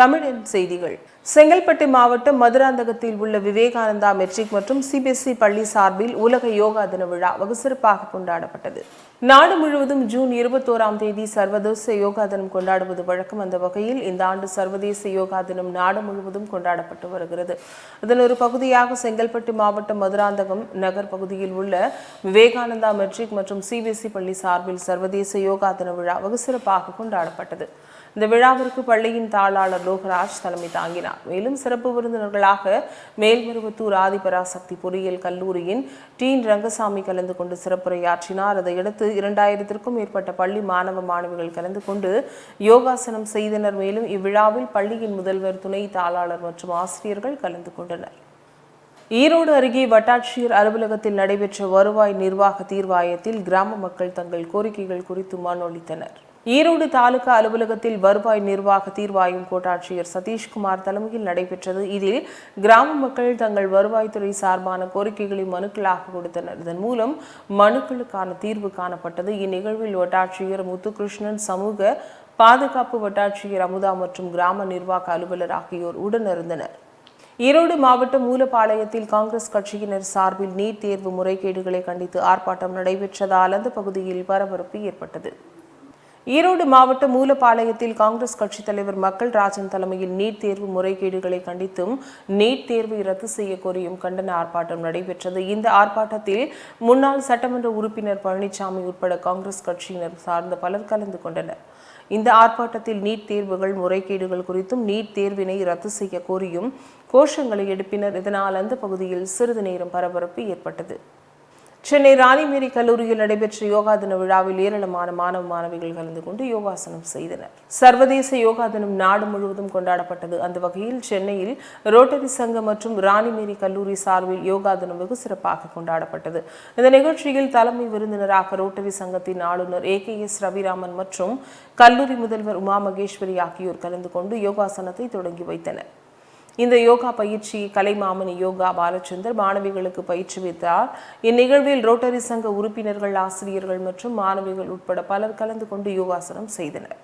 தமிழின் செய்திகள். செங்கல்பட்டு மாவட்டம் மதுராந்தகத்தில் உள்ள விவேகானந்தா மெட்ரிக் மற்றும் சிபிஎஸ்இ பள்ளி சார்பில் உலக யோகா தின விழா வெகு சிறப்பாக கொண்டாடப்பட்டது. நாடு முழுவதும் ஜூன் இருபத்தோராம் தேதி சர்வதேச யோகா தினம் கொண்டாடுவது வழக்கம். அந்த வகையில் இந்த ஆண்டு சர்வதேச யோகா தினம் நாடு முழுவதும் கொண்டாடப்பட்டு வருகிறது. இதன் ஒரு பகுதியாக செங்கல்பட்டு மாவட்டம் மதுராந்தகம் நகர் பகுதியில் உள்ள விவேகானந்தா மெட்ரிக் மற்றும் சிபிஎஸ்இ பள்ளி சார்பில் சர்வதேச யோகா தின விழா வகுசிறப்பாக கொண்டாடப்பட்டது. இந்த விழாவிற்கு பள்ளியின் தாளாளர் லோகராஜ் தலைமை தாங்கினார். மேலும் சிறப்பு விருந்தினர்களாக மேல்மருவத்தூர் ஆதிபராசக்தி பொறியியல் கல்லூரியின் டீன் ரங்கசாமி கலந்து கொண்டு சிறப்புரையாற்றினார். அதையடுத்து இரண்டாயிரத்திற்கும் மேற்பட்ட பள்ளி மாணவ மாணவிகள் கலந்து கொண்டு யோகாசனம் செய்தனர். மேலும் இவ்விழாவில் பள்ளியின் முதல்வர் துணை தாளாளர் மற்றும் ஆசிரியர்கள் கலந்து கொண்டனர். ஈரோடு அருகே வட்டாட்சியர் அலுவலகத்தில் நடைபெற்ற வருவாய் நிர்வாக தீர்வாயத்தில் கிராம மக்கள் தங்கள் கோரிக்கைகள் குறித்து மனு அளித்தனர். ஈரோடு தாலுகா அலுவலகத்தில் வருவாய் நிர்வாக தீர்வாயம் கோட்டாட்சியர் சதீஷ்குமார் தலைமையில் நடைபெற்றது. இதில் கிராம மக்கள் தங்கள் வருவாய்த்துறை சார்பான கோரிக்கைகளை மனுக்களாக கொடுத்தனர். இதன் மூலம் மனுக்களுக்கான தீர்வு காணப்பட்டது. இந்நிகழ்வில் வட்டாட்சியர் முத்துகிருஷ்ணன் சமூக பாதுகாப்பு வட்டாட்சியர் அமுதா மற்றும் கிராம நிர்வாக அலுவலர் ஆகியோர் உடனிருந்தனர். ஈரோடு மாவட்டம் மூலப்பாளையத்தில் காங்கிரஸ் கட்சியினர் சார்பில் நீட் தேர்வு முறைகேடுகளை கண்டித்து ஆர்ப்பாட்டம் நடைபெற்றதால் அந்த பகுதியில் பரபரப்பு ஏற்பட்டது. ஈரோடு மாவட்டம் மூலப்பாளையத்தில் காங்கிரஸ் கட்சித் தலைவர் மக்கள் ராஜன் தலைமையில் நீட் தேர்வு முறைகேடுகளை கண்டித்தும் நீட் தேர்வை ரத்து செய்ய கோரியும் கண்டன ஆர்ப்பாட்டம் நடைபெற்றது. இந்த ஆர்ப்பாட்டத்தில் முன்னாள் சட்டமன்ற உறுப்பினர் பழனிசாமி உட்பட காங்கிரஸ் கட்சியினர் சார்ந்த பலர் கலந்து கொண்டனர். இந்த ஆர்ப்பாட்டத்தில் நீட் தேர்வுகள் முறைகேடுகள் குறித்தும் நீட் தேர்வினை ரத்து செய்ய கோரியும் கோஷங்களை எழுப்பினர். இதனால் அந்த பகுதியில் சிறிது நேரம் பரபரப்பு ஏற்பட்டது. சென்னை ராணிமேரி கல்லூரியில் நடைபெற்ற யோகா தின விழாவில் ஏராளமான மாணவ மாணவிகள் கலந்து கொண்டு யோகாசனம் செய்தனர். சர்வதேச யோகா தினம் நாடு முழுவதும் கொண்டாடப்பட்டது. அந்த வகையில் சென்னையில் ரோட்டரி சங்கம் மற்றும் ராணிமேரி கல்லூரி சார்பில் யோகா தினம் வெகு சிறப்பாக கொண்டாடப்பட்டது. இந்த நிகழ்ச்சியில் தலைமை விருந்தினராக ரோட்டரி சங்கத்தின் ஆளுநர் ஏ கே எஸ் ரவிராமன் மற்றும் கல்லூரி முதல்வர் உமா மகேஸ்வரி ஆகியோர் கலந்து கொண்டு யோகாசனத்தை தொடங்கி வைத்தனர். இந்த யோகா பயிற்சி கலைமாமணி யோகா பாலச்சந்தர் மாணவிகளுக்கு பயிற்றுவித்தார் இந்நிகழ்வில் ரோட்டரி சங்க உறுப்பினர்கள் ஆசிரியர்கள் மற்றும் மாணவிகள் உட்பட பலர் கலந்து கொண்டு யோகாசனம் செய்தனர்.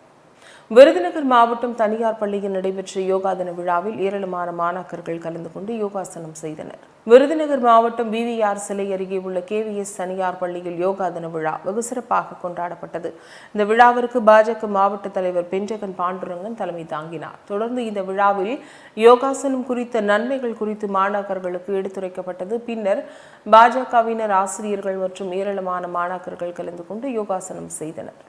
விருதுநகர் மாவட்டம் தனியார் பள்ளியில் நடைபெற்ற யோகா தின விழாவில் ஏராளமான மாணாக்கர்கள் கலந்து கொண்டு யோகாசனம் செய்தனர். விருதுநகர் மாவட்டம் விவிஆர் சிலை அருகே உள்ள கேவிஎஸ் தனியார் பள்ளியில் யோகா தின விழா வெகு சிறப்பாக கொண்டாடப்பட்டது. இந்த விழாவிற்கு பாஜக மாவட்ட தலைவர் பெஞ்சகன் பாண்டுரங்கன் தலைமை தாங்கினார். தொடர்ந்து இந்த விழாவில் யோகாசனம் குறித்த நன்மைகள் குறித்து மாணாக்கர்களுக்கு எடுத்துரைக்கப்பட்டது. பின்னர் பாஜகவினர் ஆசிரியர்கள் மற்றும் ஏராளமான மாணாக்கர்கள் கலந்து கொண்டு யோகாசனம் செய்தனர்.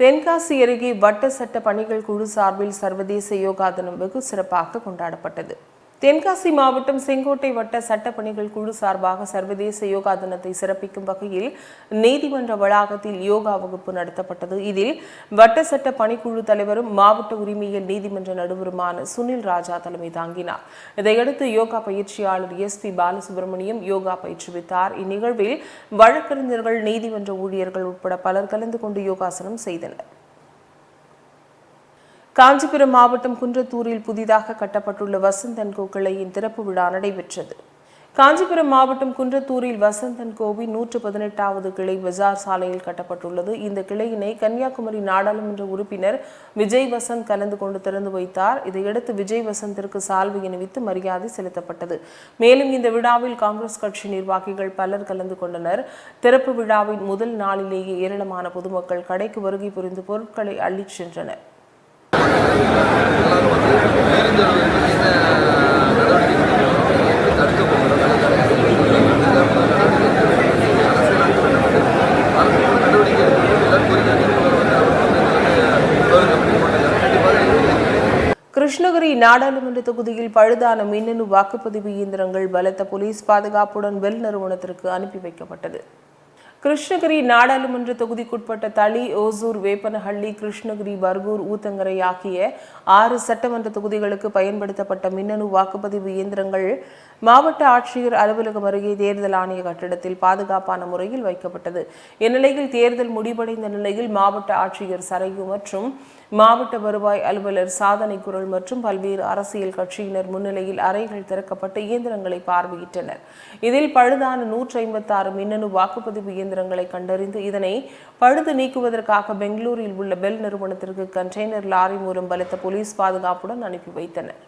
தென்காசி அருகே வட்ட சட்ட பணிகள் குழு சார்பில் சர்வதேச யோகா தினம் வெகு சிறப்பாக கொண்டாடப்பட்டது. தென்காசி மாவட்டம் செங்கோட்டை வட்ட சட்டப்பணிகள் குழு சார்பாக சர்வதேச யோகா தினத்தை சிறப்பிக்கும் வகையில் நீதிமன்ற வளாகத்தில் யோகா வகுப்பு நடத்தப்பட்டது. இதில் வட்ட சட்ட பணிக்குழு தலைவரும் மாவட்ட உரிமையியல் நீதிமன்ற நடுவருமான சுனில் ராஜா தலைமை தாங்கினார். இதையடுத்து யோகா பயிற்சியாளர் எஸ் பி பாலசுப்ரமணியம் யோகா பயிற்றுவித்தார். இந்நிகழ்வில் வழக்கறிஞர்கள் நீதிமன்ற ஊழியர்கள் உட்பட பலர் கலந்து கொண்டு யோகாசனம் செய்தனர். காஞ்சிபுரம் மாவட்டம் குன்றத்தூரில் புதிதாக கட்டப்பட்டுள்ள வசந்தன் கோ கிளையின் திறப்பு விழா நடைபெற்றது. காஞ்சிபுரம் மாவட்டம் குன்றத்தூரில் வசந்தன் கோவில் நூற்று பதினெட்டாவது கிளை பஜார் சாலையில் கட்டப்பட்டுள்ளது. இந்த கிளையினை கன்னியாகுமரி நாடாளுமன்ற உறுப்பினர் விஜய் வசந்த் கலந்து கொண்டு திறந்து வைத்தார். இதையடுத்து விஜய் வசந்திற்கு சால்வை அணிவித்து மரியாதை செலுத்தப்பட்டது. மேலும் இந்த விழாவில் காங்கிரஸ் கட்சி நிர்வாகிகள் பலர் கலந்து கொண்டனர். திறப்பு விழாவின் முதல் நாளிலேயே ஏராளமான பொதுமக்கள் கடைக்கு வருகை புரிந்து பொருட்களை அள்ளிச் சென்றனர். கிருஷ்ணகிரி நாடாளுமன்ற தொகுதியில் பழுதான மின்னணு வாக்குப்பதிவு இயந்திரங்கள் பலத்த போலீஸ் பாதுகாப்புடன் வெல் நிறுவனத்திற்கு அனுப்பி வைக்கப்பட்டது. கிருஷ்ணகிரி நாடாளுமன்ற தொகுதிக்குட்பட்ட தளி ஓசூர் வேப்பனஹள்ளி கிருஷ்ணகிரி பர்கூர் ஊத்தங்கரை ஆகிய ஆறு சட்டமன்ற தொகுதிகளுக்கு பயன்படுத்தப்பட்ட மின்னணு வாக்குப்பதிவு இயந்திரங்கள் மாவட்ட ஆட்சியர் அலுவலகம் அருகே தேர்தல் ஆணைய கட்டிடத்தில் பாதுகாப்பான முறையில் வைக்கப்பட்டது. இந்நிலையில் தேர்தல் முடிவடைந்த நிலையில் மாவட்ட ஆட்சியர் சரையு மற்றும் மாவட்ட வருவாய் அலுவலர் சாதனை குரல் மற்றும் பல்வேறு அரசியல் கட்சியினர் முன்னிலையில் அறைகள் திறக்கப்பட்டு இயந்திரங்களை பார்வையிட்டனர். இதில் பழுதான நூற்றி ஐம்பத்தாறு மின்னணு வாக்குப்பதிவு இயந்திரங்களை கண்டறிந்து இதனை பழுது நீக்குவதற்காக பெங்களூரில் உள்ள பெல் நிறுவனத்திற்கு கண்டெய்னர் லாரி மூலம் பலத்த போலீஸ் பாதுகாப்புடன் அனுப்பி வைத்தனர்.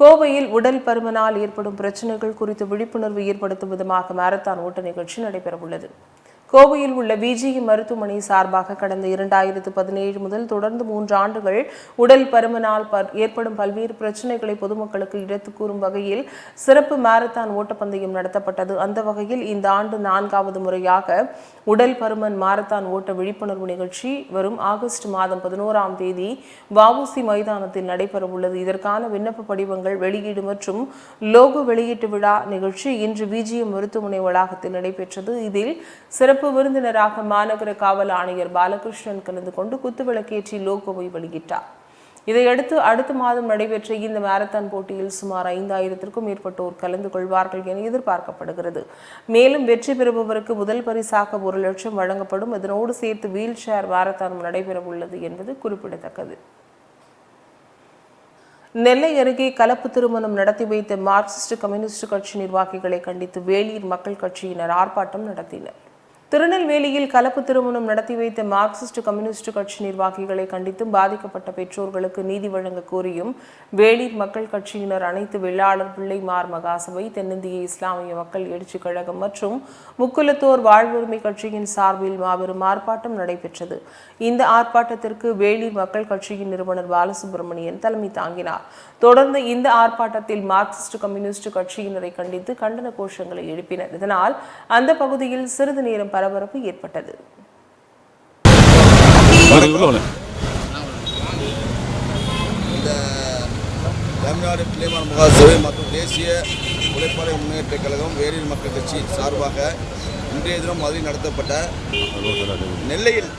கோவையில் உடல் பருமனால் ஏற்படும் பிரச்சனைகள் குறித்து விழிப்புணர்வு ஏற்படுத்தும் விதமாக மாரத்தான் ஓட்ட நிகழ்ச்சி நடைபெறவுள்ளது. கோவையில் உள்ள பிஜிஎம் மருத்துவமனை சார்பாக கடந்த இரண்டாயிரத்து பதினேழு முதல் தொடர்ந்து மூன்று ஆண்டுகள் உடல் பருமனால் ஏற்படும் பல்வேறு பிரச்சனைகளை பொதுமக்களுக்கு எடுத்து கூறும் வகையில் சிறப்பு மாரத்தான் ஓட்டப்பந்தயம் நடத்தப்பட்டது. அந்த வகையில் இந்த ஆண்டு நான்காவது முறையாக உடல் பருமன் மாரத்தான் ஓட்ட விழிப்புணர்வு நிகழ்ச்சி வரும் ஆகஸ்ட் மாதம் பதினோராம் தேதி வஉசி மைதானத்தில் நடைபெறவுள்ளது. இதற்கான விண்ணப்ப படிவங்கள் வெளியீடு மற்றும் லோகோ வெளியீட்டு விழா நிகழ்ச்சி இன்று விஜிஎம் மருத்துவமனை வளாகத்தில் நடைபெற்றது. இதில் சிறப்பு சிறப்பு விருந்தினராக மாநகர காவல் ஆணையர் பாலகிருஷ்ணன் கலந்து கொண்டு குத்துவிளக்கேற்றி லோகோவை வெளியிட்டார். இதையடுத்து அடுத்த மாதம் நடைபெற்ற இந்த மாரத்தான் போட்டியில் சுமார் ஐந்தாயிரத்திற்கும் மேற்பட்டோர் கலந்து கொள்வார்கள் என எதிர்பார்க்கப்படுகிறது. மேலும் வெற்றி பெறுபவருக்கு முதல் பரிசாக ஒரு லட்சம் வழங்கப்படும். இதனோடு சேர்த்து வீல் சேர் மாரத்தான் நடைபெறவுள்ளது என்பது குறிப்பிடத்தக்கது. நெல்லை அருகே கலப்பு திருமணம் நடத்தி வைத்த மார்க்சிஸ்ட் கம்யூனிஸ்ட் கட்சி நிர்வாகிகளை கண்டித்து வேலூர் மக்கள் கட்சியினர் ஆர்ப்பாட்டம் நடத்தினர். திருநெல்வேலியில் கலப்பு திருமணம் நடத்தி வைத்த மார்க்சிஸ்ட் கம்யூனிஸ்ட் கட்சி நிர்வாகிகளை கண்டித்தும் பாதிக்கப்பட்ட பெற்றோர்களுக்கு நீதி வழங்க கோரியும் வேளிர் மக்கள் கட்சியினர் அனைத்து வெள்ளாளர் பிள்ளைமார் மகாசபை தென்னிந்திய இஸ்லாமிய மக்கள் எழுச்சிக் கழகம் மற்றும் முக்குலத்தோர் வாழ்வுரிமை கட்சியின் சார்பில் மாபெரும் ஆர்ப்பாட்டம் நடைபெற்றது. இந்த ஆர்ப்பாட்டத்திற்கு வேளிர் மக்கள் கட்சியின் நிறுவனர் பாலசுப்ரமணியன் தலைமை தாங்கினார். தொடர்ந்து இந்த ஆர்ப்பாட்டத்தில் மார்க்சிஸ்ட் கம்யூனிஸ்ட் கட்சியினரை கண்டித்து கண்டன கோஷங்களை எழுப்பினர். இதனால் அந்த பகுதியில் சிறிது நேரம் பரபரப்பு ஏற்பட்டது. தமிழ்நாடு பிள்ளைமார் முகாசபை மற்றும் தேசிய உழைப்பாளர் முன்னேற்ற கழகம் வேரில் மக்கள் கட்சி சார்பாக இன்றைய தினம் மதுரையில் நடத்தப்பட்ட நெல்லையில்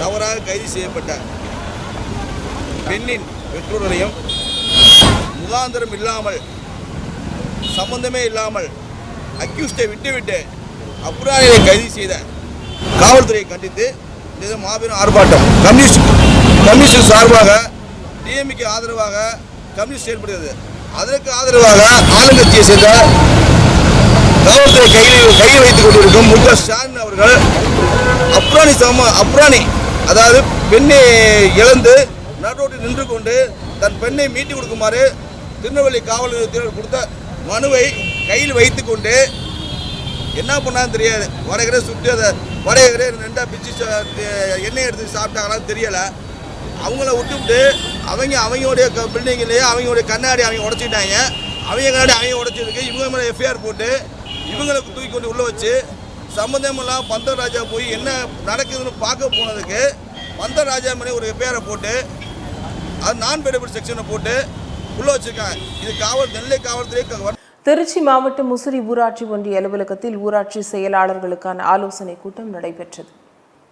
தவறாக கைது செய்யப்பட்ட பெண்ணின் பெற்றோர்களையும் முகாந்திரம் இல்லாமல் சம்பந்தமே இல்லாமல் அக்யூஸ்டை விட்டுவிட்டு அப்புறாணியை கைது செய்தார். காவல்துறையை கண்டித்து இது மாபெரும் ஆர்ப்பாட்டம். கம்யூனிஸ்ட் கம்யூனிஸ்ட் சார்பாக டிஎம்கே ஆதரவாக கம்யூனிஸ்ட் செயல்படுகிறது. அதற்கு ஆதரவாக ஆளுங்கட்சியை சேர்ந்த காவல்துறை கையில் கையில் வைத்துக் கொண்டிருக்கும் மு க ஸ்டாலின் அவர்கள் அப்ராணி சம அப்ராணி அதாவது பெண்ணை இழந்து நடுரோட்டில் நின்று கொண்டு தன் பெண்ணை மீட்டு கொடுக்குமாறு திருநெல்வேலி காவல் நிலையத்தில் கொடுத்த மனுவை கையில் வைத்து கொண்டு என்ன பண்ணான்னு தெரியாது. வடகரை சுட்டு அதை வடகரை ரெண்டா பிச்சு எண்ணெய் எடுத்து சாப்பிட்டாங்களான்னு தெரியலை. அவங்கள விட்டுவிட்டு அவங்க அவங்களுடைய பில்டிங்லேயே அவங்களுடைய கண்ணாடி அவங்க உடச்சிட்டாங்க. அவங்க கண்ணாடி அவங்க உடச்சதுக்கு இவங்க மேலே எஃப்ஐஆர் போட்டு இவங்களுக்கு தூக்கி கொண்டு உள்ளே வச்சு சம்மந்தமெல்லாம் பந்தர் ராஜா போய் என்ன நடக்குதுன்னு பார்க்க போனதுக்கு பந்தர் ராஜா மேலே ஒரு எஃப்ஐஆரை போட்டு அது நான் பெனிஃபிட் செக்ஷனை போட்டு உள்ளே வச்சுருக்காங்க. இது காவல் நெல்லை காவல்துறை திருச்சி மாவட்டம் முசிறி ஊராட்சி ஒன்றிய அலுவலகத்தில் ஊராட்சி செயலாளர்களுக்கான ஆலோசனை கூட்டம் நடைபெற்றது.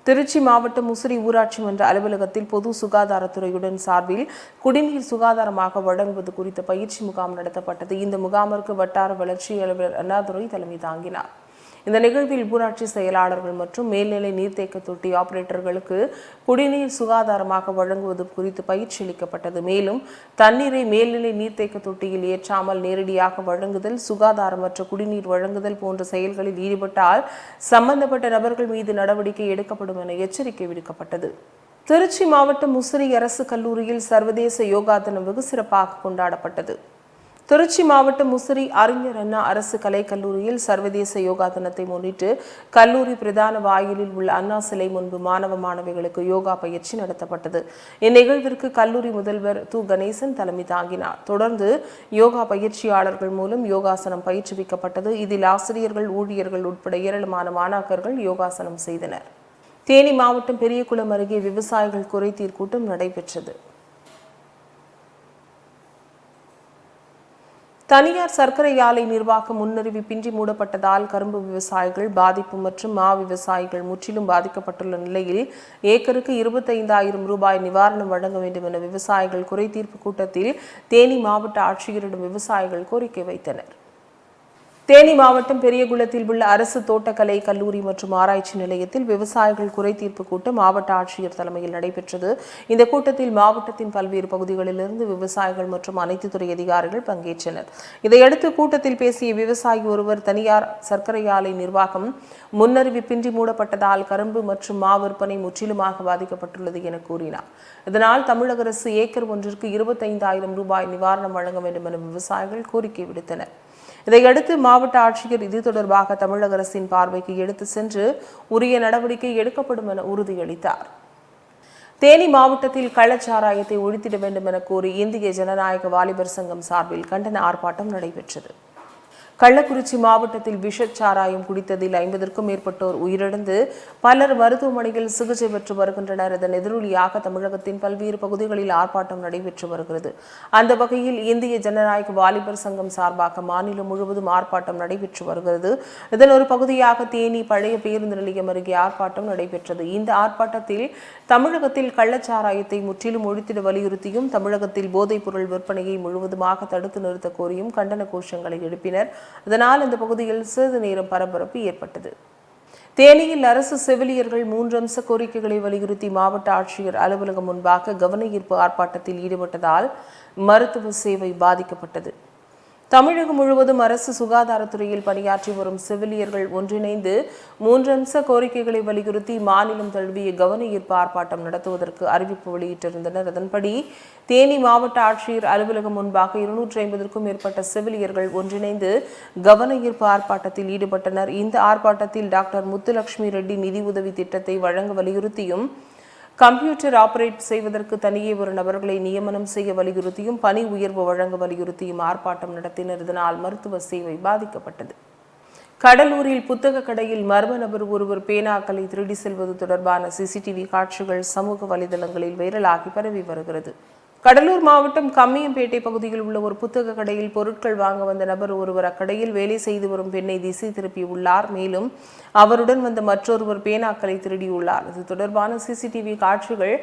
திருச்சி மாவட்டம் முசிறி ஊராட்சி மன்ற அலுவலகத்தில் பொது சுகாதாரத்துறையுடன் சார்பில் குடிநீர் சுகாதாரமாக வழங்குவது குறித்த பயிற்சி முகாம் நடத்தப்பட்டது. இந்த முகாமிற்கு வட்டார வளர்ச்சி அலுவலர் அண்ணாதுரை தலைமை தாங்கினார். இந்த நிகழ்வில் ஊராட்சி செயலாளர்கள் மற்றும் மேல்நிலை நீர்த்தேக்க தொட்டி ஆபரேட்டர்களுக்கு குடிநீர் சுகாதாரமாக வழங்குவது குறித்து பயிற்சி அளிக்கப்பட்டது. மேலும் தண்ணீரை மேல்நிலை நீர்த்தேக்க தொட்டியில் ஏற்றாமல் நேரடியாக வழங்குதல் சுகாதாரமற்ற குடிநீர் வழங்குதல் போன்ற செயல்களில் ஈடுபட்டால் சம்பந்தப்பட்ட நபர்கள் மீது நடவடிக்கை எடுக்கப்படும் என எச்சரிக்கை விடுக்கப்பட்டது. திருச்சி மாவட்டம் முசிறி அரசு கல்லூரியில் சர்வதேச யோகா தினம் வெகு சிறப்பாக கொண்டாடப்பட்டது. திருச்சி மாவட்டம் முசிறி அறிஞர் அண்ணா அரசு கலைக்கல்லூரியில் சர்வதேச யோகா தினத்தை முன்னிட்டு கல்லூரி பிரதான வாயிலில் உள்ள அண்ணா சிலை முன்பு மாணவ மாணவிகளுக்கு யோகா பயிற்சி நடத்தப்பட்டது. இந்நிகழ்விற்கு கல்லூரி முதல்வர் து. கணேசன் தலைமை தாங்கினார். தொடர்ந்து யோகா பயிற்சியாளர்கள் மூலம் யோகாசனம் பயிற்றுவிக்கப்பட்டது. இதில் ஆசிரியர்கள் ஊழியர்கள் உட்பட ஏராளமான மாணாக்கர்கள் யோகாசனம் செய்தனர். தேனி மாவட்டம் பெரியகுளம் அருகே விவசாயிகள் குறைதீர் கூட்டம் நடைபெற்றது. தனியார் சர்க்கரை ஆலை நிர்வாகம் முன்னறிவிப்பின்றி மூடப்பட்டதால் கரும்பு விவசாயிகள் பாதிப்பு மற்றும் மா விவசாயிகள் முற்றிலும் பாதிக்கப்பட்டுள்ள நிலையில் ஏக்கருக்கு இருபத்தைந்தாயிரம் ரூபாய் நிவாரணம் வழங்க வேண்டும் என விவசாயிகள் குறைதீர்ப்பு கூட்டத்தில் தேனி மாவட்ட ஆட்சியரிடம் விவசாயிகள் கோரிக்கை வைத்தனர். தேனி மாவட்டம் பெரியகுளத்தில் உள்ள அரசு தோட்டக்கலை கல்லூரி மற்றும் ஆராய்ச்சி நிலையத்தில் விவசாயிகள் குறைதீர்ப்பு கூட்டம் மாவட்ட ஆட்சியர் தலைமையில் நடைபெற்றது. இந்த கூட்டத்தில் மாவட்டத்தின் பல்வேறு பகுதிகளிலிருந்து விவசாயிகள் மற்றும் அனைத்து துறை அதிகாரிகள் பங்கேற்றனர். இதையடுத்து கூட்டத்தில் பேசிய விவசாயி ஒருவர் தனியார் சர்க்கரை ஆலை நிர்வாகம் முன்னறிவிப்பின்றி மூடப்பட்டதால் கரும்பு மற்றும் மா விற்பனை முற்றிலுமாக பாதிக்கப்பட்டுள்ளது என கூறினார். இதனால் தமிழக அரசு ஏக்கர் ஒன்றிற்கு இருபத்தைந்தாயிரம் ரூபாய் நிவாரணம் வழங்க வேண்டும் என விவசாயிகள் கோரிக்கை விடுத்தனர். இதையடுத்து மாவட்ட ஆட்சியர் இது தொடர்பாக தமிழக அரசின் பார்வைக்கு எடுத்து சென்று உரிய நடவடிக்கை எடுக்கப்படும் என உறுதியளித்தார். தேனி மாவட்டத்தில் கள்ளச்சாராயத்தை ஒழித்திட வேண்டும் என கோரி இந்திய ஜனநாயக வாலிபர் சங்கம் சார்பில் கண்டன ஆர்ப்பாட்டம் நடைபெற்றது. கள்ளக்குறிச்சி மாவட்டத்தில் விஷச்சாராயம் குடித்ததில் ஐம்பதற்கும் மேற்பட்டோர் உயிரிழந்து பலர் மருத்துவமனையில் சிகிச்சை பெற்று வருகின்றனர். இதன் எதிரொலியாக தமிழகத்தின் பல்வேறு பகுதிகளில் ஆர்ப்பாட்டம் நடைபெற்று வருகிறது. அந்த வகையில் இந்திய ஜனநாயக வாலிபர் சங்கம் சார்பாக மாநிலம் முழுவதும் ஆர்ப்பாட்டம் நடைபெற்று வருகிறது. இதன் ஒரு பகுதியாக தேனி பழைய பேருந்து நிலையம் அருகே ஆர்ப்பாட்டம் நடைபெற்றது. இந்த ஆர்ப்பாட்டத்தில் தமிழகத்தில் கள்ளச்சாராயத்தை முற்றிலும் ஒழித்திட வலியுறுத்தியும் தமிழகத்தில் போதைப் பொருள் விற்பனையை முழுவதுமாக தடுத்து நிறுத்த கோரியும் கண்டன கோஷங்களை எழுப்பினர். இதனால் இந்த பகுதியில் சிறிது நேரம் பரபரப்பு ஏற்பட்டது. தேனியில் அரசு செவிலியர்கள் மூன்று அம்ச கோரிக்கைகளை வலியுறுத்தி மாவட்ட ஆட்சியர் அலுவலகம் முன்பாக கவன ஈர்ப்பு ஆர்ப்பாட்டத்தில் ஈடுபட்டதால் மருத்துவ சேவை பாதிக்கப்பட்டது. தமிழகம் முழுவதும் அரசு சுகாதாரத்துறையில் பணியாற்றி வரும் செவிலியர்கள் ஒன்றிணைந்து மூன்று அம்ச கோரிக்கைகளை வலியுறுத்தி மாநிலம் தழுவிய கவன ஈர்ப்பு ஆர்ப்பாட்டம் நடத்துவதற்கு அறிவிப்பு வெளியிட்டிருந்தனர். அதன்படி தேனி மாவட்ட ஆட்சியர் அலுவலகம் முன்பாக இருநூற்றி ஐம்பதற்கும் மேற்பட்ட செவிலியர்கள் ஒன்றிணைந்து கவன ஈர்ப்பு ஆர்ப்பாட்டத்தில் ஈடுபட்டனர். இந்த ஆர்ப்பாட்டத்தில் டாக்டர் முத்துலட்சுமி ரெட்டி நிதி உதவி திட்டத்தை வழங்க வலியுறுத்தியும் கம்ப்யூட்டர் ஆபரேட் செய்வதற்கு தனியே ஒரு நபர்களை நியமனம் செய்ய வலியுறுத்தியும் பணி உயர்வு வழங்க வலியுறுத்தியும் ஆர்ப்பாட்டம் நடத்தினர். இதனால் மருத்துவ சேவை பாதிக்கப்பட்டது. கடலூரில் புத்தக கடையில் மர்ம நபர் ஒருவர் பேனாக்களை திருடி செல்வது தொடர்பான சிசிடிவி காட்சிகள் சமூக வலைதளங்களில் வைரலாகி பரவி வருகிறது. கடலூர் மாவட்டம் கம்மியம்பேட்டை பகுதியில் உள்ள ஒரு புத்தக கடையில் பொருட்கள் வாங்க வந்த நபர் ஒருவர் அக்கடையில் வேலை செய்து வரும் பெண்ணை திசை திருப்பியுள்ளார் மேலும் அவருடன் வந்த மற்றொருவர் பேனாக்களை திருடியுள்ளார். இது தொடர்பான சிசிடிவி காட்சிகள்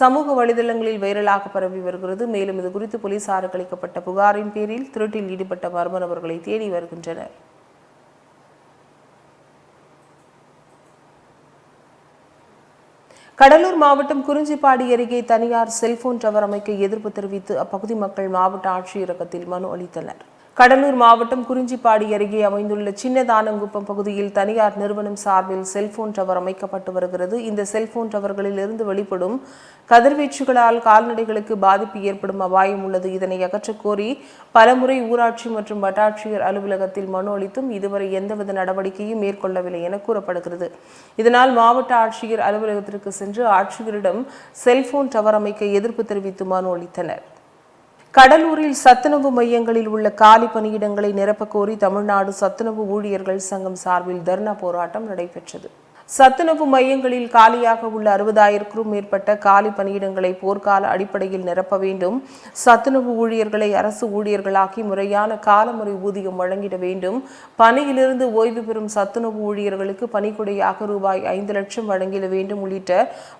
சமூக வலைதளங்களில் வைரலாக பரவி வருகிறது. மேலும் இது குறித்து போலீசாருக்கு அளிக்கப்பட்ட புகாரின் பேரில் திருட்டில் ஈடுபட்ட மர்ம நபர்களை தேடி வருகின்றனர். கடலூர் மாவட்டம் குறிஞ்சிப்பாடி அருகே தனியார் செல்போன் டவர் அமைக்க எதிர்ப்பு தெரிவித்து அப்பகுதி மக்கள் மாவட்ட ஆட்சியரகத்தில் மனு அளித்தனர். கடலூர் மாவட்டம் குறிஞ்சிப்பாடி அருகே அமைந்துள்ள சின்னதானங்குப்பம் பகுதியில் தனியார் நிறுவனம் சார்பில் செல்போன் டவர் அமைக்கப்பட்டு வருகிறது. இந்த செல்போன் டவர்களில் இருந்து வெளிப்படும் கதிர்வீச்சுகளால் கால்நடைகளுக்கு பாதிப்பு ஏற்படும் அபாயம் உள்ளது. இதனை அகற்றக்கோரி பலமுறை ஊராட்சி மற்றும் வட்டாட்சியர் அலுவலகத்தில் மனு அளித்தும் இதுவரை எந்தவித நடவடிக்கையும் மேற்கொள்ளவில்லை என கூறப்படுகிறது. இதனால் மாவட்ட ஆட்சியர் அலுவலகத்திற்கு சென்று ஆட்சியரிடம் செல்போன் டவர் அமைக்க எதிர்ப்பு தெரிவித்து மனு அளித்தனர். கடலூரில் சத்துணவு மையங்களில் உள்ள காலி பணியிடங்களை நிரப்பக் கோரி தமிழ்நாடு சத்துணவு ஊழியர்கள் சங்கம் சார்பில் தர்ணா போராட்டம் நடைபெற்றது. சத்துணவு மையங்களில் காலியாக உள்ள அறுபதாயிரக்கும் மேற்பட்ட காலி பணியிடங்களை போர்க்கால அடிப்படையில் நிரப்ப வேண்டும். சத்துணவு ஊழியர்களை அரசு ஊழியர்களாக்கி முறையான காலமுறை ஊதியம் வழங்கிட வேண்டும். பணியிலிருந்து ஓய்வு பெறும் சத்துணவு ஊழியர்களுக்கு பணிக்குடையாக ரூபாய் ஐந்து லட்சம் வழங்கிட வேண்டும் உள்ளிட்ட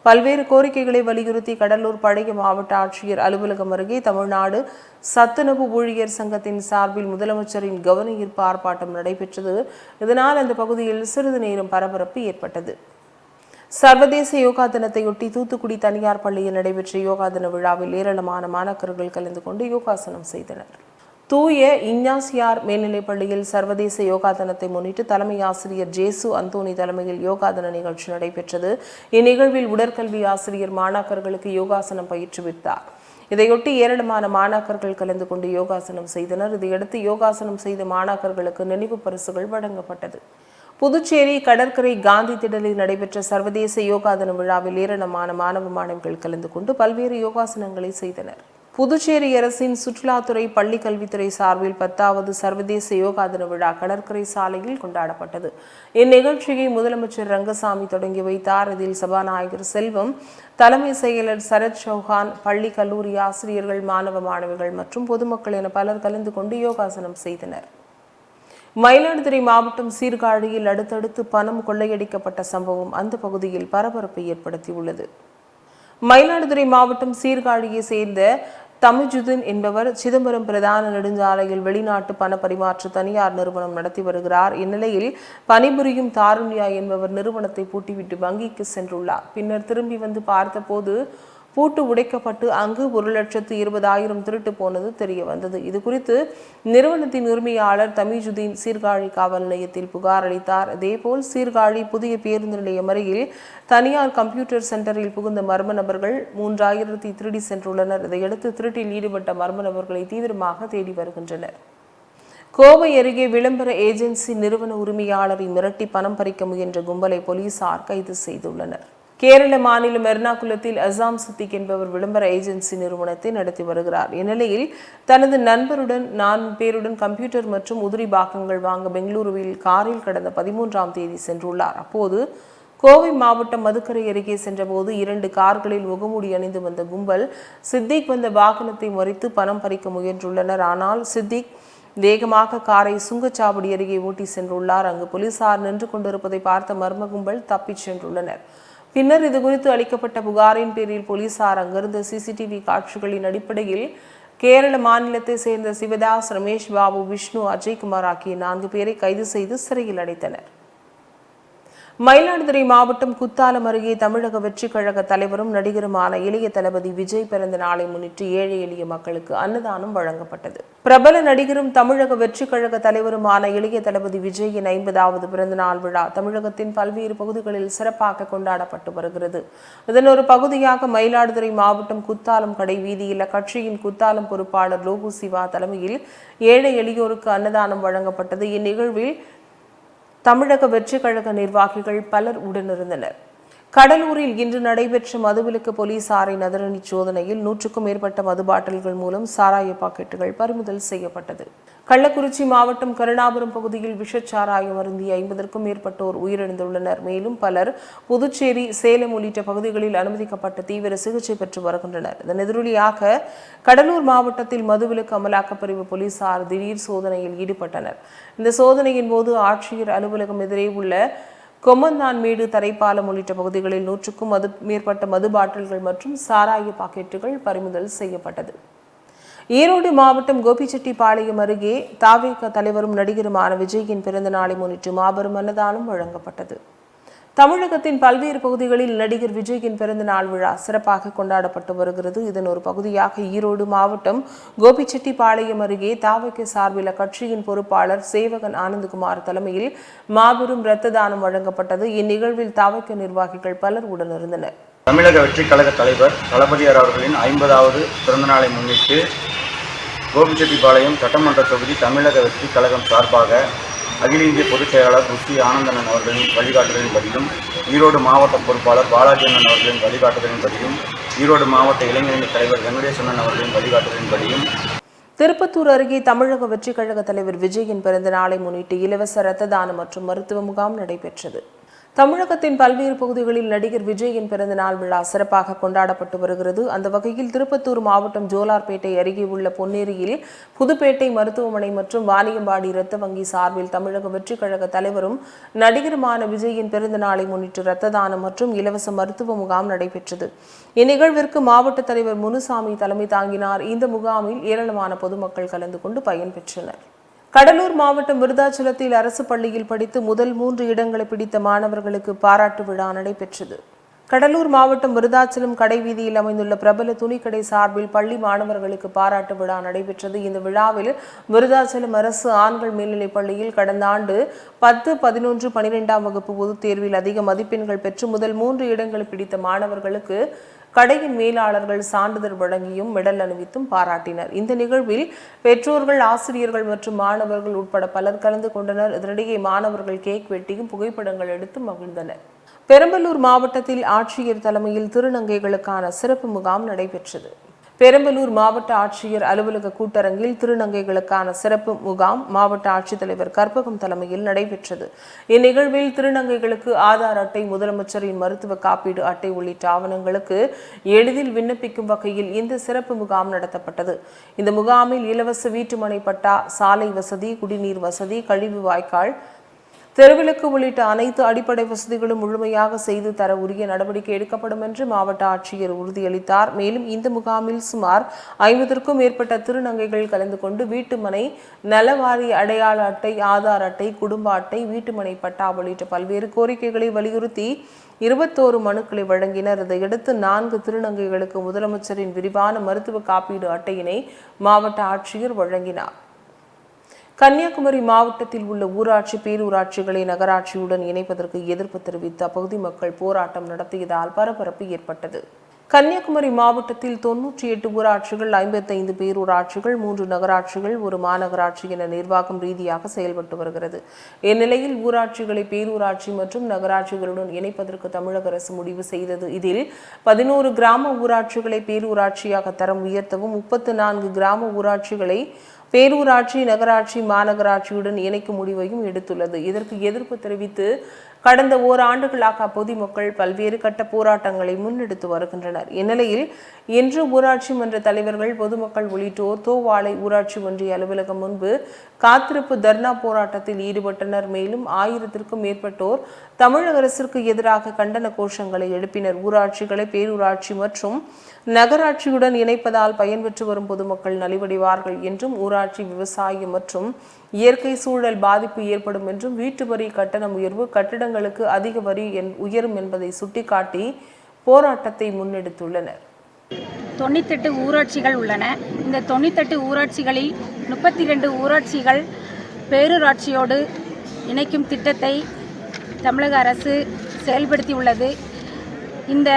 பல்வேறு கோரிக்கைகளை வலியுறுத்தி கடலூர் பழைய மாவட்ட ஆட்சியர் அலுவலகம் அருகே தமிழ்நாடு சத்துணவு ஊழியர் சங்கத்தின் சார்பில் முதலமைச்சரின் கவன ஈர்ப்பு ஆர்ப்பாட்டம் நடைபெற்றது. இதனால் அந்த பகுதியில் சிறிது நேரம் பரபரப்பு ஏற்பட்டது. சர்வதேச யோகா தினத்தையொட்டி தூத்துக்குடி தனியார் பள்ளியில் நடைபெற்ற யோகா தின விழாவில் ஏராளமான மாணாக்கர்கள் கலந்து கொண்டு யோகாசனம் செய்தனர். தூய இஞ்ஞாசியார் மேல்நிலைப் பள்ளியில் சர்வதேச யோகா தினத்தை முன்னிட்டு தலைமை ஆசிரியர் ஜேசு அந்தோனி தலைமையில் யோகா தின நிகழ்ச்சி நடைபெற்றது. இந்நிகழ்வில் உடற்கல்வி ஆசிரியர் மாணாக்கர்களுக்கு யோகாசனம் பயிற்றுவித்தார். இதையொட்டி ஏராளமான மாணாக்கர்கள் கலந்து கொண்டு யோகாசனம் செய்தனர். இதையடுத்து யோகாசனம் செய்த மாணாக்கர்களுக்கு நினைவு பரிசுகள் வழங்கப்பட்டது. புதுச்சேரி கடற்கரை காந்தி திடலில் நடைபெற்ற சர்வதேச யோகா தின விழாவில் ஏராளமான மாணவ மாணவிகள் கலந்து கொண்டு பல்வேறு யோகாசனங்களை செய்தனர். புதுச்சேரி அரசின் சுற்றுலாத்துறை பள்ளி கல்வித்துறை சார்பில் பத்தாவது சர்வதேச யோகா தின விழா கடற்கரை சாலையில் கொண்டாடப்பட்டது. இந்நிகழ்ச்சியை முதலமைச்சர் ரங்கசாமி தொடங்கி வைத்தார். இதில் சபாநாயகர் செல்வம் தலைமை செயலர் சரத் சௌஹான் பள்ளி கல்லூரி ஆசிரியர்கள் மாணவ மாணவிகள் மற்றும் பொதுமக்கள் என பலர் கலந்து கொண்டு யோகாசனம் செய்தனர். மயிலாடுதுறை மாவட்டம் சீர்காழியில் அடுத்தடுத்து பணம் கொள்ளையடிக்கப்பட்ட சம்பவம் அந்த பகுதியில் பரபரப்பை ஏற்படுத்தியுள்ளது. மயிலாடுதுறை மாவட்டம் சீர்காழியை சேர்ந்த தமிஜுதீன் என்பவர் சிதம்பரம் பிரதான நெடுஞ்சாலையில் வெளிநாட்டு பண பரிமாற்ற தனியார் நிறுவனம் நடத்தி வருகிறார். இந்நிலையில் பணிபுரியும் தாருண்யா என்பவர் நிறுவனத்தை பூட்டிவிட்டு வங்கிக்கு சென்றுள்ளார். பின்னர் திரும்பி வந்து பார்த்தபோது பூட்டு உடைக்கப்பட்டு அங்கு ஒரு லட்சத்து இருபதாயிரம் திருட்டு போனது தெரிய வந்தது இது குறித்து நிறுவனத்தின் உரிமையாளர் தமிஜுதீன் சீர்காழி காவல் நிலையத்தில் புகார் அளித்தார். அதேபோல் சீர்காழி புதிய பேருந்து நிலையம் அருகில் தனியார் கம்ப்யூட்டர் சென்டரில் புகுந்த மர்ம நபர்கள் மூன்றாயிரத்தி திருடி சென்றுள்ளனர். இதையடுத்து திருட்டில் ஈடுபட்ட மர்ம நபர்களை தீவிரமாக தேடி வருகின்றனர். கோவை அருகே விளம்பர ஏஜென்சி நிறுவன உரிமையாளரை மிரட்டி பணம் பறிக்க முயன்ற கும்பலை போலீசார் கைது செய்துள்ளனர். கேரள மாநிலம் எர்ணாகுளத்தில் அசாம் சித்திக் என்பவர் விளம்பர ஏஜென்சி நிறுவனத்தை நடத்தி வருகிறார். இந்நிலையில் தனது நண்பருடன் நான்கு பேருடன் கம்ப்யூட்டர் மற்றும் உதிரி பாகங்கள் வாங்க பெங்களூருவில் காரில் கடந்த பதிமூன்றாம் தேதி சென்றுள்ளார். அப்போது கோவை மாவட்டம் மதுக்கரை அருகே சென்றபோது இரண்டு கார்களில் முகமூடி அணிந்து வந்த கும்பல் சித்திக் வந்த வாகனத்தை முறைத்து பணம் பறிக்க முயன்றுள்ளனர். ஆனால் சித்திக் வேகமாக காரை சுங்கச்சாவடி அருகே ஓட்டி சென்றுள்ளார். அங்கு போலீசார் நின்று கொண்டிருப்பதை பார்த்த மர்ம கும்பல் தப்பிச் சென்றுள்ளனர். பின்னர் இது குறித்து அளிக்கப்பட்ட புகாரின் பேரில் போலீசார் அங்கிருந்த சிசிடிவி காட்சிகளின் அடிப்படையில் கேரள மாநிலத்தை சேர்ந்த சிவதாஸ் ரமேஷ் பாபு விஷ்ணு அஜய்குமார் ஆகிய நான்கு பேரை கைது செய்து சிறையில் அடைத்தனர். மயிலாடுதுறை மாவட்டம் குத்தாலம் அருகே தமிழக வெற்றிக் கழக தலைவரும் நடிகருமான இளைய தளபதி விஜய் பிறந்த நாளை முன்னிட்டு ஏழை எளிய மக்களுக்கு அன்னதானம் வழங்கப்பட்டது. பிரபல நடிகரும் தமிழக வெற்றிக் கழக தலைவருமான இளைய தளபதி விஜயின் ஐம்பதாவது பிறந்தநாள் விழா தமிழகத்தின் பல்வேறு பகுதிகளில் சிறப்பாக கொண்டாடப்பட்டு வருகிறது. இதன் ஒரு பகுதியாக மயிலாடுதுறை மாவட்டம் குத்தாலம் கடை வீதியில் அக்கட்சியின் குத்தாலம் பொறுப்பாளர் லோகு சிவா தலைமையில் ஏழை எளியோருக்கு அன்னதானம் வழங்கப்பட்டது. இந்நிகழ்வில் தமிழக வெற்றி கழக நிர்வாகிகள் பலர் உடனிருந்தனர். கடலூரில் இன்று நடைபெற்ற மதுவிலக்கு போலீசாரின் அதிரணி சோதனையில் நூற்றுக்கும் மேற்பட்ட மது பாட்டில்கள் மூலம் சாராய பாக்கெட்டுகள் பறிமுதல் செய்யப்பட்டது. கள்ளக்குறிச்சி மாவட்டம் கருணாபுரம் பகுதியில் விஷச்சாராயம் அருந்திய ஐம்பதற்கும் மேற்பட்டோர் உயிரிழந்துள்ளனர். மேலும் பலர் புதுச்சேரி சேலம் உள்ளிட்ட பகுதிகளில் அனுமதிக்கப்பட்டு தீவிர சிகிச்சை பெற்று வருகின்றனர். இதன் எதிரொலியாக கடலூர் மாவட்டத்தில் மதுவிலக்கு அமலாக்கப்பிரிவு போலீசார் திடீர் சோதனையில் ஈடுபட்டனர். இந்த சோதனையின் போது ஆட்சியர் அலுவலகம் எதிரே உள்ள கொம்மந்தான்மேடு தரைப்பாலம் உள்ளிட்ட பகுதிகளில் நூற்றுக்கும் மது மேற்பட்ட மது பாட்டில்கள் மற்றும் சாராய பாக்கெட்டுகள் பறிமுதல் செய்யப்பட்டது. ஈரோடு மாவட்டம் கோபிச்செட்டிப்பாளையம் அருகே தாவேக தலைவரும் நடிகருமான விஜயின் பிறந்த நாளை முன்னிட்டு மாபெரும் அன்னதானம் வழங்கப்பட்டது. தமிழகத்தின் பல்வேறு பகுதிகளில் நடிகர் விஜயின் பிறந்த நாள் விழா சிறப்பாக கொண்டாடப்பட்டு வருகிறது. இதன் ஒரு பகுதியாக ஈரோடு மாவட்டம் கோபிச்செட்டிப்பாளையம் அருகே தாவக சார்பில் அக்கட்சியின் பொறுப்பாளர் சேவகன் ஆனந்தகுமார் தலைமையில் மாபெரும் இரத்த தானம் வழங்கப்பட்டது. இந்நிகழ்வில் தாவக நிர்வாகிகள் பலர் உடனிருந்தனர். தமிழக வெற்றிக் கழக தலைவர் தளபதியார் அவர்களின் ஐம்பதாவது பிறந்தநாளை முன்னிட்டு கோபிச்செட்டிப்பாளையம் சட்டமன்ற தொகுதி தமிழக வெற்றிக் கழகம் சார்பாக அகில இந்திய பொதுச் செயலாளர் புஷி ஆனந்தனன் அவர்களின் வழிகாட்டுதலின்படியும் ஈரோடு மாவட்ட பொறுப்பாளர் பாலாஜி அண்ணன் அவர்களின் வழிகாட்டுதலின்படியும் ஈரோடு மாவட்ட இளைஞரணி தலைவர் வெங்கடேசண்ணன் அவர்களின் வழிகாட்டுதலின்படியும் திருப்பத்தூர் அருகே தமிழக வெற்றிக் கழக தலைவர் விஜயின் பிறந்த நாளை முன்னிட்டு இலவச ரத்த தானம் மற்றும் மருத்துவ முகாம் நடைபெற்றது. தமிழகத்தின் பல்வேறு பகுதிகளில் நடிகர் விஜயின் பிறந்த நாள் விழா சிறப்பாக கொண்டாடப்பட்டு வருகிறது. அந்த வகையில் திருப்பத்தூர் மாவட்டம் ஜோலார்பேட்டை அருகே உள்ள பொன்னேரியில் புதுப்பேட்டை மருத்துவமனை மற்றும் வாணியம்பாடி இரத்த வங்கி சார்பில் தமிழக வெற்றிக் கழக தலைவரும் நடிகருமான விஜயின் பிறந்த நாளை முன்னிட்டு இரத்த தானம் மற்றும் இலவச மருத்துவ முகாம் நடைபெற்றது. இந்நிகழ்விற்கு மாவட்ட தலைவர் முனுசாமி தலைமை தாங்கினார். இந்த முகாமில் ஏராளமான பொதுமக்கள் கலந்து கொண்டு பயன்பெற்றனர் கடலூர் மாவட்டம் விருதாச்சலத்தில் அரசு பள்ளியில் படித்து முதல் மூன்று இடங்களை பிடித்த மாணவர்களுக்கு பாராட்டு விழா நடைபெற்றது. கடலூர் மாவட்டம் விருதாச்சலம் கடைவீதியில் அமைந்துள்ள பிரபல துணிக்கடை சார்பில் பள்ளி மாணவர்களுக்கு பாராட்டு விழா நடைபெற்றது. இந்த விழாவில் விருதாச்சலம் அரசு ஆண்கள் மேல்நிலைப் பள்ளியில் கடந்த ஆண்டு பத்து பதினொன்று பனிரெண்டாம் வகுப்பு பொதுத் தேர்வில் அதிக மதிப்பெண்கள் பெற்று முதல் மூன்று இடங்களை பிடித்த மாணவர்களுக்கு கடையின் மேலாளர்கள் சான்றிதழ் வழங்கியும் மெடல் அணிவித்தும் பாராட்டினர். இந்த நிகழ்வில் பெற்றோர்கள் ஆசிரியர்கள் மற்றும் மாணவர்கள் உட்பட பலர் கலந்து கொண்டனர். இதனிடையே மாணவர்கள் கேக் வெட்டியும் புகைப்படங்கள் எடுத்து மகிழ்ந்தனர். பெரம்பலூர் மாவட்டத்தில் ஆட்சியர் தலைமையில் திருநங்கைகளுக்கான சிறப்பு முகாம் நடைபெற்றது. பெரம்பலூர் மாவட்ட ஆட்சியர் அலுவலக கூட்டரங்கில் திருநங்கைகளுக்கான சிறப்பு முகாம் மாவட்ட ஆட்சித்தலைவர் கற்பகம் தலைமையில் நடைபெற்றது. இந்நிகழ்வில் திருநங்கைகளுக்கு ஆதார் அட்டை முதலமைச்சரின் மருத்துவ காப்பீடு அட்டை உள்ளிட்ட ஆவணங்களுக்கு எளிதில் விண்ணப்பிக்கும் வகையில் இந்த சிறப்பு முகாம் நடத்தப்பட்டது. இந்த முகாமில் இலவச வீட்டுமனை பட்டா சாலை வசதி குடிநீர் வசதி கழிவு வாய்க்கால் தெருவிளக்கு உள்ளிட்ட அனைத்து அடிப்படை வசதிகளும் முழுமையாக செய்து தர உரிய நடவடிக்கை எடுக்கப்படும் என்று மாவட்ட ஆட்சியர் உறுதியளித்தார். மேலும் இந்த முகாமில் சுமார் ஐம்பதற்கும் மேற்பட்ட திருநங்கைகள் கலந்து கொண்டு வீட்டுமனை நலவாரி அடையாள அட்டை ஆதார் அட்டை குடும்ப அட்டை வீட்டுமனை பட்டா உள்ளிட்ட பல்வேறு கோரிக்கைகளை வலியுறுத்தி இருபத்தோரு மனுக்களை வழங்கினர். இதையடுத்து நான்கு திருநங்கைகளுக்கு முதலமைச்சரின் விரிவான மருத்துவ காப்பீடு அட்டையினை மாவட்ட ஆட்சியர் வழங்கினார். கன்னியாகுமரி மாவட்டத்தில் உள்ள ஊராட்சி பேரூராட்சிகளை நகராட்சியுடன் இணைப்பதற்கு எதிர்ப்பு தெரிவித்து அப்பகுதி மக்கள் போராட்டம் நடத்தியதால் பரபரப்பு ஏற்பட்டது. கன்னியாகுமரி மாவட்டத்தில் தொன்னூற்றி எட்டு ஊராட்சிகள் ஐம்பத்தைந்து பேரூராட்சிகள் மூன்று நகராட்சிகள் ஒரு மாநகராட்சி என நிர்வாகம் ரீதியாக செயல்பட்டு வருகிறது. இந்நிலையில் ஊராட்சிகளை பேரூராட்சி மற்றும் நகராட்சிகளுடன் இணைப்பதற்கு தமிழக அரசு முடிவு செய்தது. இதில் பதினோரு கிராம ஊராட்சிகளை பேரூராட்சியாக தரம் உயர்த்தவும் முப்பத்து நான்கு கிராம ஊராட்சிகளை பேரூராட்சி நகராட்சி மாநகராட்சியுடன் இணைக்கும் முடிவையும் எடுத்துள்ளது. இதற்கு எதிர்ப்பு தெரிவித்து கடந்த ஓராண்டுகளாக அப்பொதுமக்கள் பல்வேறு கட்ட போராட்டங்களை முன்னெடுத்து வருகின்றனர். இந்நிலையில் இன்று ஊராட்சி மன்ற தலைவர்கள் பொதுமக்கள் உள்ளிட்டோர் தோவாளை ஊராட்சி ஒன்றிய அலுவலகம் முன்பு காத்திருப்பு தர்ணா போராட்டத்தில் ஈடுபட்டனர். மேலும் ஆயிரத்திற்கும் மேற்பட்டோர் தமிழக அரசிற்கு எதிராக கண்டன கோஷங்களை எழுப்பினர். ஊராட்சிகளை பேரூராட்சி மற்றும் நகராட்சியுடன் இணைப்பதால் பயன்பெற்று வரும் பொதுமக்கள் நலிவடைவார்கள் என்றும் ஊராட்சி விவசாயம் மற்றும் இயற்கை சூழல் பாதிப்பு ஏற்படும் என்றும் வீட்டு வரி கட்டணம் உயர்வு கட்டிடங்களுக்கு அதிக வரி என்- உயரும் என்பதை சுட்டிக்காட்டி போராட்டத்தை முன்னெடுத்துள்ளனர். தொண்ணூத்தெட்டு ஊராட்சிகள் உள்ளன. இந்த தொண்ணூத்தெட்டு ஊராட்சிகளில் முப்பத்தி ரெண்டு ஊராட்சிகள் பேரூராட்சியோடு இணைக்கும் திட்டத்தை தமிழக அரசு செயல்படுத்தியுள்ளது. இந்த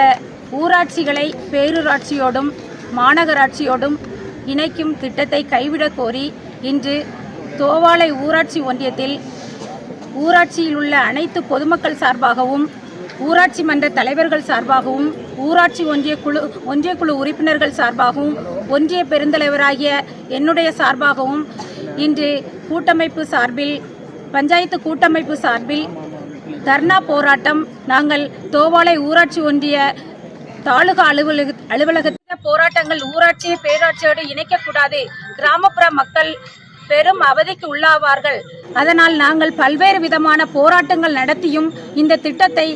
ஊராட்சிகளை பேரூராட்சியோடும் மாநகராட்சியோடும் இணைக்கும் திட்டத்தை கைவிடக் கோரி இன்று தோவாளை ஊராட்சி ஒன்றியத்தில் ஊராட்சியில் உள்ள அனைத்து பொதுமக்கள் சார்பாகவும் ஊராட்சி மன்ற தலைவர்கள் சார்பாகவும் ஊராட்சி ஒன்றிய குழு ஒன்றிய குழு உறுப்பினர்கள் சார்பாகவும் ஒன்றிய பெருந்தலைவராகிய என்னுடைய சார்பாகவும் இன்று கூட்டமைப்பு சார்பில் பஞ்சாயத்து கூட்டமைப்பு சார்பில் தர்ணா போராட்டம் நாங்கள் தோவாளை ஊராட்சி ஒன்றிய தாலுகா அலுவலக அலுவலகத்தில் போராட்டங்கள் ஊராட்சி பேராட்சியோடு இணைக்கக்கூடாது. கிராமப்புற மக்கள் பெரும் அவதிக்கு உள்ளாவார்கள். அதனால் நாங்கள் பல்வேறு விதமான போராட்டங்கள் நடத்தியும் இந்த திட்டத்தை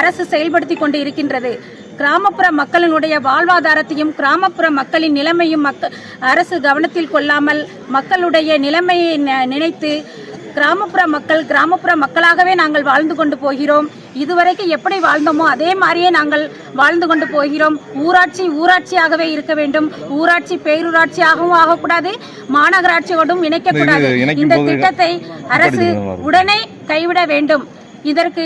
அரசு செயல்படுத்தி கொண்டு இருக்கின்றது கிராமப்புற மக்களினுடைய வாழ்வாதாரத்தையும் கிராமப்புற மக்களின் நிலைமையும் மக்க அரசு கவனத்தில் கொள்ளாமல் மக்களுடைய நிலைமையை நினைத்து கிராமப்புற மக்கள் கிராமப்புற மக்களாகவே நாங்கள் வாழ்ந்து கொண்டு போகிறோம். இதுவரைக்கும் எப்படி வாழ்ந்தோமோ அதே மாதிரியே நாங்கள் வாழ்ந்து கொண்டு போகிறோம். ஊராட்சி ஊராட்சியாகவே இருக்க வேண்டும். ஊராட்சி பேரூராட்சியாகவும் ஆகக்கூடாது. மாநகராட்சியோடும் இணைக்கக்கூடாது. இந்த திட்டத்தை அரசு உடனே கைவிட வேண்டும். இதற்கு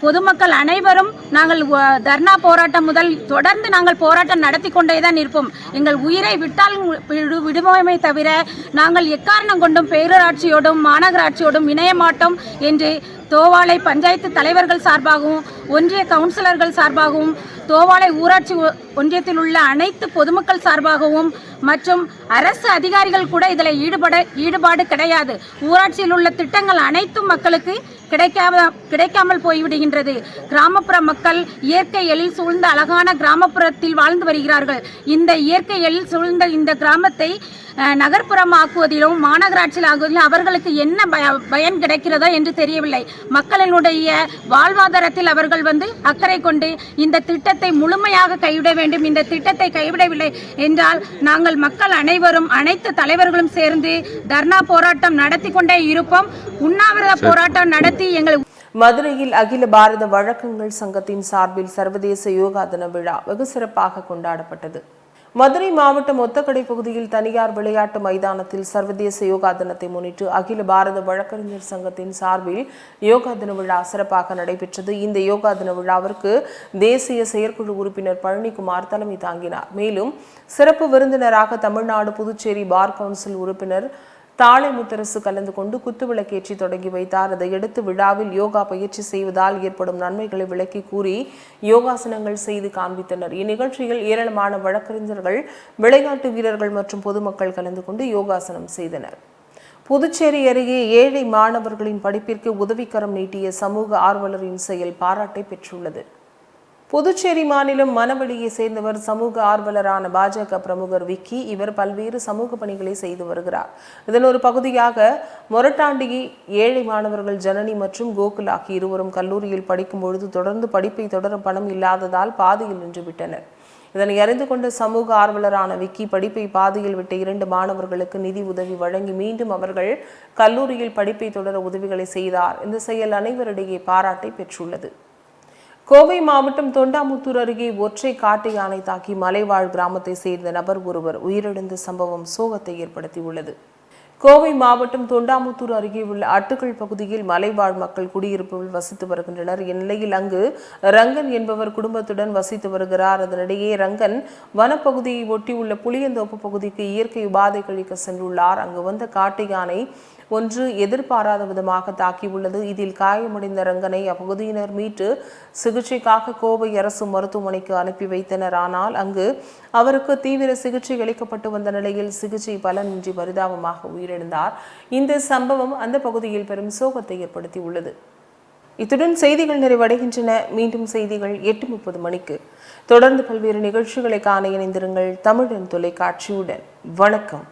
பொதுமக்கள் அனைவரும் நாங்கள் தர்ணா போராட்டம் முதல் தொடர்ந்து நாங்கள் போராட்டம் நடத்தி கொண்டே தான் இருப்போம். எங்கள் உயிரை விட்டால் விடு- விடுவோமே தவிர நாங்கள் எக்காரணம் கொண்டும் பேரூராட்சியோடும் மாநகராட்சியோடும் இணைய மாட்டோம் என்று தோவாளை பஞ்சாயத்து தலைவர்கள் சார்பாகவும் ஒன்றிய கவுன்சிலர்கள் சார்பாகவும் தோவாளை ஊராட்சி ஒன்றியத்தில் உள்ள அனைத்து பொதுமக்கள் சார்பாகவும் மற்றும் அரசு அதிகாரிகள் கூட இதில் ஈடுபட ஈடுபாடு கிடையாது. ஊராட்சியில் உள்ள திட்டங்கள் அனைத்தும் மக்களுக்கு கிடைக்காம கிடைக்காமல் போய்விடுகின்றது. கிராமப்புற மக்கள் இயற்கை எழில் சூழ்ந்த அழகான கிராமப்புறத்தில் வாழ்ந்து வருகிறார்கள். இந்த இயற்கை எழில் சூழ்ந்த இந்த கிராமத்தை நகர்ப்புறமாக்குவதிலும் மாநகராட்சியில் ஆக்குவதிலும் அவர்களுக்கு என்ன பய- பயன் கிடைக்கிறதோ என்று தெரியவில்லை. மக்களினுடைய வாழ்வாதாரத்தில் அவர்கள் வந்து அக்கறை கொண்டு இந்த திட்டத்தை முழுமையாக கைவிட வேண்டும். இந்த திட்டத்தை கைவிடவில்லை என்றால் நாங்கள் மக்கள் அனைவரும் அனைத்து தலைவர்களும் சேர்ந்து தர்ணா போராட்டம் நடத்தி கொண்டே இருப்போம். உண்ணாவிரத போராட்டம் நடத்தி எங்கள் மதுரையில் அகில பாரத வழக்கங்கள் சங்கத்தின் சார்பில் சர்வதேச யோகா தின விழா வெகு சிறப்பாக கொண்டாடப்பட்டது. மதுரை மாவட்டம் ஒத்தக்கடை பகுதியில் தனியார் விளையாட்டு மைதானத்தில் சர்வதேச யோகா தினத்தை முன்னிட்டு அகில பாரத வழக்கறிஞர் சங்கத்தின் சார்பில் யோகா தின விழா சிறப்பாக நடைபெற்றது. இந்த யோகா தின விழாவிற்கு தேசிய செயற்குழு உறுப்பினர் பழனிக்குமார் தலைமை தாங்கினார். மேலும் சிறப்பு விருந்தினராக தமிழ்நாடு புதுச்சேரி பார் கவுன்சில் உறுப்பினர் தாளை முத்தரசு கலந்து கொண்டு குத்துவிளக்கேற்றி தொடங்கி வைத்தார். அதையடுத்து விழாவில் யோகா பயிற்சி செய்வதால் ஏற்படும் நன்மைகளை விளக்கி கூறி யோகாசனங்கள் செய்து காண்பித்தனர். இந்நிகழ்ச்சியில் ஏராளமான வழக்கறிஞர்கள் விளையாட்டு வீரர்கள் மற்றும் பொதுமக்கள் கலந்து கொண்டு யோகாசனம் செய்தனர். புதுச்சேரி அருகே ஏழை மாணவர்களின் படிப்பிற்கு உதவிக்கரம் நீட்டிய சமூக ஆர்வலரின் செயல் பாராட்டை பெற்றுள்ளது. புதுச்சேரி மாநிலம் மணவெளியை சேர்ந்தவர் சமூக ஆர்வலரான பாஜக பிரமுகர் விக்கி இவர் பல்வேறு சமூக பணிகளை செய்து வருகிறார். இதன் ஒரு பகுதியாக மொரட்டாண்டிகை ஏழை மாணவர்கள் ஜனனி மற்றும் கோகுல் ஆகிய இருவரும் கல்லூரியில் படிக்கும் பொழுது தொடர்ந்து படிப்பை தொடர பணம் இல்லாததால் பாதியில் நின்றுவிட்டனர் இதனை அறிந்து கொண்ட சமூக ஆர்வலரான விக்கி படிப்பை பாதியில் விட்ட இரண்டு மாணவர்களுக்கு நிதி உதவி வழங்கி மீண்டும் அவர்கள் கல்லூரியில் படிப்பை தொடர உதவிகளை செய்தார். இந்த செயல் அனைவரிடையே பாராட்டை பெற்றுள்ளது. கோவை மாவட்டம் தொண்டாமுத்தூர் அருகே ஒற்றை காட்டு யானை தாக்கி மலைவாழ் கிராமத்தை சேர்ந்த நபர் ஒருவர் உயிரிழந்த சம்பவம் சோகத்தை ஏற்படுத்தியுள்ளது. கோவை மாவட்டம் தொண்டாமுத்தூர் அருகே உள்ள அட்டுக்கள் பகுதியில் மலைவாழ் மக்கள் குடியிருப்பில் வசித்து வருகின்றனர். இந்நிலையில் அங்கு ரங்கன் என்பவர் குடும்பத்துடன் வசித்து வருகிறார். அதனிடையே ரங்கன் வனப்பகுதியை ஒட்டியுள்ள புளியந்தோப்பு பகுதிக்கு இயற்கை உபாதை கழிக்க சென்றுள்ளார். அங்கு வந்த காட்டு யானை ஒன்று எதிர்பாராத விதமாக தாக்கியுள்ளது. இதில் காயமடைந்த ரங்கனை அப்பகுதியினர் மீட்டு சிகிச்சைக்காக கோவை அரசு மருத்துவமனைக்கு அனுப்பி வைத்தனர். ஆனால் அங்கு அவருக்கு தீவிர சிகிச்சை அளிக்கப்பட்டு வந்த நிலையில் சிகிச்சை பலனின்றி பரிதாபமாக உயிரிழந்தார். இந்த சம்பவம் அந்த பகுதியில் பெரும் சோகத்தை ஏற்படுத்தியுள்ளது. இத்துடன் செய்திகள் நிறைவடைகின்றன. மீண்டும் செய்திகள் எட்டு முப்பது மணிக்கு. தொடர்ந்து பல்வேறு நிகழ்ச்சிகளை காண இணைந்திருங்கள் தமிழன் தொலைக்காட்சியுடன். வணக்கம்.